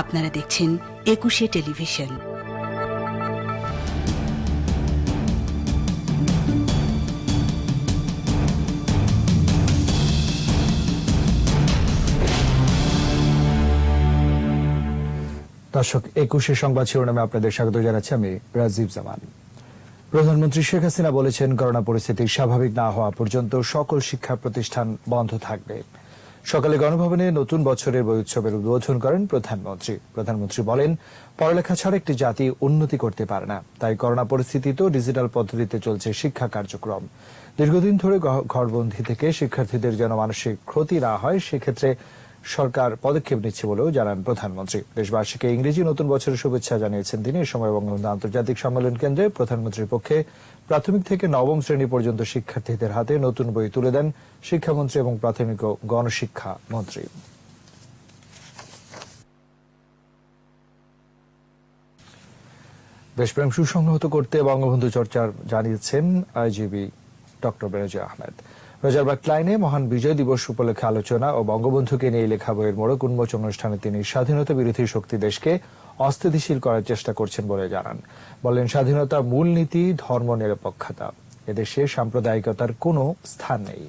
আপনারা দেখছেন একুশে টেলিভিশন। দর্শক, একুশে সংবাদ শিরোনামে আপনাদের স্বাগত জানাচ্ছি আমি রাজীব জামান। প্রধানমন্ত্রী শেখ হাসিনা বলেছেন, করোনা পরিস্থিতি স্বাভাবিক না হওয়া পর্যন্ত সকল শিক্ষা প্রতিষ্ঠান বন্ধ থাকবে। সকালে গণভবনে নতুন বছরের বই উৎসবের উদ্বোধন করেন প্রধানমন্ত্রী। প্রধানমন্ত্রী বলেন, পড়ালেখা ছাড়া একটি জাতি উন্নতি করতে পারে না। তাই করোনা পরিস্থিতিতেও ডিজিটাল পদ্ধতিতে চলছে শিক্ষা কার্যক্রম। দীর্ঘদিন ধরে ঘরবন্দী থেকে শিক্ষার্থীদের যেন মানসিক ক্ষতি না হয়, সেক্ষেত্রে সরকার পদক্ষেপ নিচ্ছে বলেও জানান প্রধানমন্ত্রী। দেশবাসীকে ইংরেজি নতুন বছরের শুভেচ্ছা জানিয়েছেন তিনি এ সময় বঙ্গবন্ধু আন্তর্জাতিক সম্মেলন কেন্দ্রে প্রধানমন্ত্রীর পক্ষে প্রাথমিক থেকে নবম শ্রেণি পর্যন্ত শিক্ষার্থীদের হাতে নতুন বই তুলে দেন শিক্ষামন্ত্রী এবং প্রাথমিক ও গণশিক্ষা মন্ত্রী। দেশপ্রেম সুসংহত করতে বঙ্গবন্ধু চর্চার জানিয়েছেন আইজিবি ডক্টর বেরজা আহমেদ। রোজারবাগ ক্লাইনে মহান বিজয় দিবস উপলক্ষে আলোচনা ও বঙ্গবন্ধুকে নিয়ে লেখা বইয়ের মোড়ক উন্মোচন অনুষ্ঠানে তিনি স্বাধীনতা বিরোধী শক্তি দেশকে অস্থিতিশীল করার চেষ্টা করছেন বলে জানান। বলেন স্বাধীনতার মূলনীতি, ধর্ম, নিরপেক্ষতা। এদেশে সাম্প্রদায়িকতার কোনো স্থান নেই।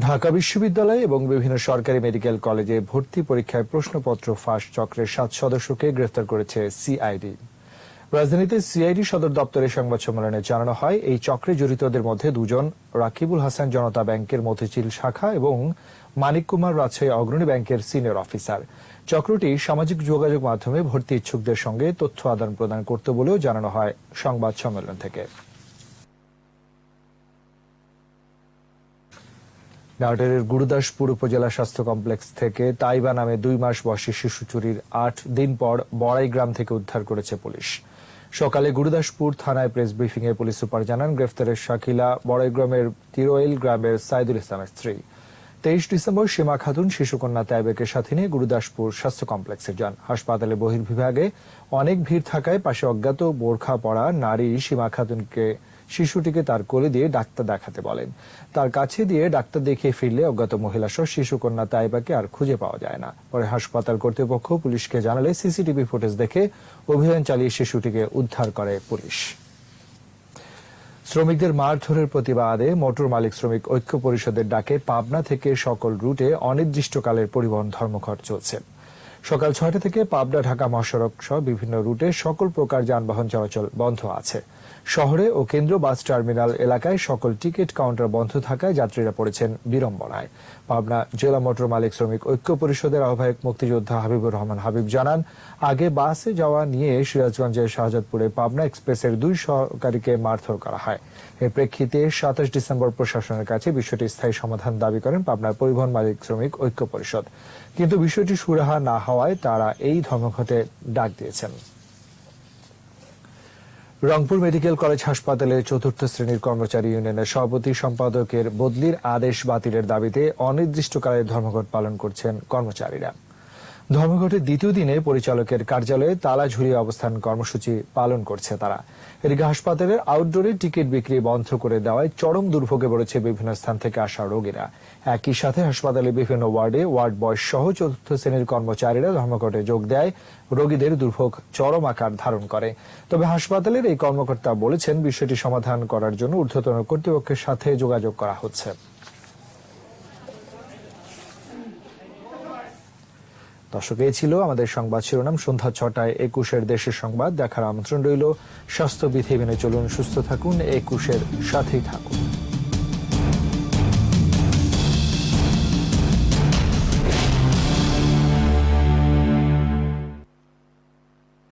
ঢাকা বিশ্ববিদ্যালয় এবং বিভিন্ন সরকারি মেডিকেল কলেজে ভর্তি পরীক্ষায় প্রশ্নপত্র ফাঁস চক্রের সাত সদস্যকে গ্রেফতার করেছে সিআইডি। রাজধানীতে সিআইডি সদর দপ্তরের সংবাদ সম্মেলনে জানানো হয়, এই চক্রে জড়িতদের মধ্যে দুজন রাকিবুল হাসান জনতা ব্যাংকের মতিঝিল শাখা এবং মানিক কুমার রাজশাহী অগ্রণী ব্যাংকের সিনিয়র অফিসার। চক্রটি সামাজিক যোগাযোগ মাধ্যমে ভর্তি ইচ্ছুকদের সঙ্গে তথ্য আদান প্রদান করত বলেও জানানো হয় সংবাদ সম্মেলন থেকে। নাটোরের গুরুদাসপুর উপজেলা স্বাস্থ্য কমপ্লেক্স থেকে তাইবা নামে দুই মাস বয়সী শিশু চুরির আট দিন পর বড়াই গ্রাম থেকে উদ্ধার করেছে পুলিশ। সকালে গুরুদাসপুর থানায় প্রেস ব্রিফিং এ পুলিশ সুপার জানান, গ্রেফতারের শাকিলা বড়গ্রামের গ্রামের তিরোয়েল গ্রামের সাইদুল ইসলামের স্ত্রী। তেইশ ডিসেম্বর সীমা খাতুন শিশুকন্যা ত্যাবেকের সাথে নিয়ে গুরুদাসপুর স্বাস্থ্য কমপ্লেক্সে যান। হাসপাতালে বহির্বিভাগে অনেক ভিড় থাকায় পাশে অজ্ঞাত বোরখা পড়া নারী সীমা খাতুনকে শিশুটিকে তার কোলে দিয়ে ডাক্তার দেখাতে বলেন। তার কাছে দিয়ে ডাক্তার দেখিয়ে ফিরলে অজ্ঞাত মহিলা সহ শিশুকন্যা তাইবাকে আর খুঁজে পাওয়া যায় না। পরে হাসপাতাল কর্তৃপক্ষ পুলিশকে জানালে সিসিটিভি ফুটেজ দেখে অভিযান চালিয়ে শিশুটিকে উদ্ধার করে পুলিশ। শ্রমিকদের মারধরের প্রতিবাদে মোটর মালিক শ্রমিক ঐক্য পরিষদের ডাকে পাবনা থেকে সকল রুটে অনির্দিষ্টকালের পরিবহন ধর্মঘট চলছে। সকাল ছয়টা থেকে পাবনা, ঢাকা মহাসড়ক সহ বিভিন্ন রুটে সকল প্রকার যানবাহন চলাচল বন্ধ আছে। শহরে ও কেন্দ্র বাস টার্মিনাল এলাকায় সকল টিকিট কাউন্টার বন্ধ থাকায় যাত্রীরা পড়েছেন বিড়ম্বনায়। পাবনা জেলা মোটর মালিক শ্রমিক ঐক্য পরিষদের আহ্বায়ক মুক্তিযোদ্ধা হাবিবুর রহমান হাবিব জানান, আগে বাসে যাওয়া নিয়ে সিরাজগঞ্জের শাহজাদপুরে পাবনা এক্সপ্রেসের দুই সহকারীকে মারধর করা হয়। এর প্রেক্ষিতে সাতাশ ডিসেম্বর প্রশাসনের কাছে বিষয়টি স্থায়ী সমাধান দাবি করেন পাবনার পরিবহন মালিক শ্রমিক ঐক্য পরিষদ। কিন্তু বিষয়টি সুরাহা না হওয়ায় তারা এই ধর্মঘটে ডাক দিয়েছেন। রংপুর মেডিকেল কলেজ হাসপাতালে চতুর্থ শ্রেণির কর্মচারী ইউনিয়নের সভাপতি সম্পাদকের বদলির আদেশ বাতিলের দাবিতে অনির্দিষ্টকালের ধর্মঘট পালন করছেন কর্মচারীরা। ধর্মঘটের দ্বিতীয় দিনে পরিচালকের কার্যালয়ে তালা ঝুলিয়ে অবস্থান কর্মসূচি পালন করছে তারা। এদিকে হাসপাতালের আউটডোরে টিকিট বিক্রি বন্ধ করে দেওয়ায় চরম দুর্ভোগে পড়েছে বিভিন্ন স্থান থেকে আসা রোগীরা। একই সাথে হাসপাতালে বিভিন্ন ওয়ার্ডে ওয়ার্ড বয়স সহ চতুর্থ শ্রেণির কর্মচারীরা ধর্মঘটে যোগ দেয়। রোগীদের দুর্ভোগ চরম আকার ধারণ করে। তবে হাসপাতালের এই কর্মকর্তা বলেছেন, বিষয়টি সমাধান করার জন্য ঊর্ধ্বতন কর্তৃপক্ষের সাথে যোগাযোগ করা হচ্ছে। দর্শক, এই ছিল আমাদের সংবাদ শিরোনাম। সন্ধ্যা ছটায় একুশের দেশের সংবাদ। দেখার আমন্ত্রণ রইল। স্বাস্থ্যবিধি মেনে চলুন, সুস্থ থাকুন, একুশের সাথেই থাকুন।